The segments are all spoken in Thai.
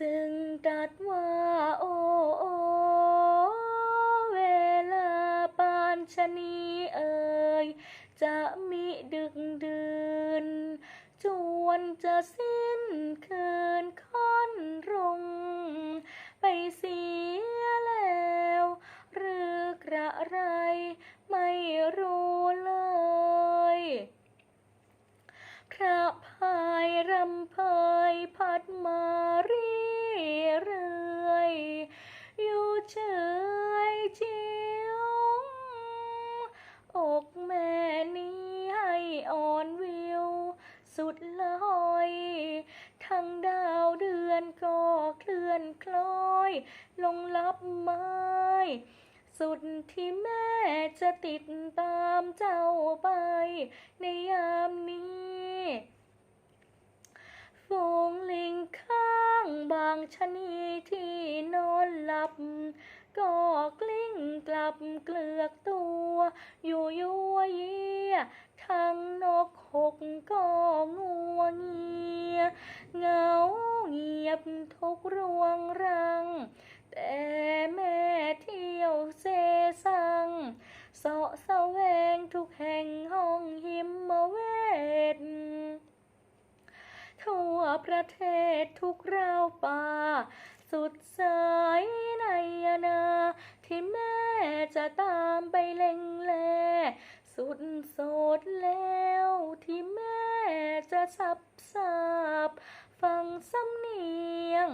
จึงตรัสว่าโอโอเวลาปานชะนีเอ่ยจะมิดึกดื่นจวนจะสิ้นคืนค่อนรงไปเสียแล้ว หรือกระไรไม่รู้เลย พระพายรำเพยพัดมาเรีเรื่อยอยู่เฉยเจิ๋วอกแม่นี้ให้อ่อนวิว สุดลอยทั้งดาวเดือนก็เคลื่อนคล้อย ลงลับไม้สุดที่แม่จะติดตามเจ้าไป ในยามนี้ บเกลือกตัว อยู่ยัวเยียทั้งนกหกก็งัวเงียเงาเงียบทุกรวงรัง แต่แม่เที่ยวเซซังเสาะแสวงทุกแห่งห้องหิมเวททั่วประเทศทุกราวป่า สุดสายในนาที่แม่ จะตามไปเล็งแล สุดโสดแล้วที่แม่จะสับสาบฟังสำเนียง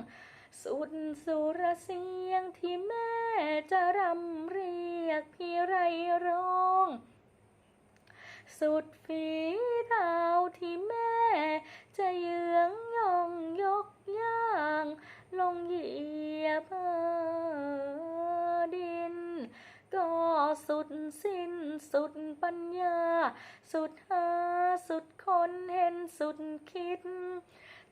สุดสุรเสียงที่แม่จะรำเรียกพี่ไรร้อง สุดฝีเท้าที่แม่จะเยื้อง สุดปัญญา สุดหาสุดคนเห็นสุดคิด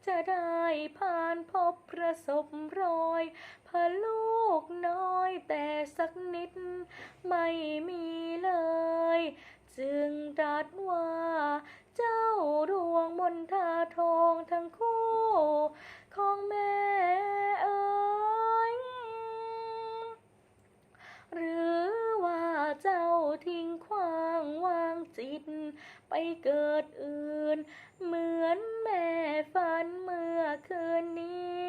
จะได้ผ่านพบประสบรอยพะลูกน้อยแต่สักนิด ไม่มีเลย จึงตรัสว่า เจ้าดวงมนทาทองทั้งคู่ ทิ้งขว้างวางจิต ไปเกิดอื่น เหมือนแม่ฝันเมื่อคืนนี้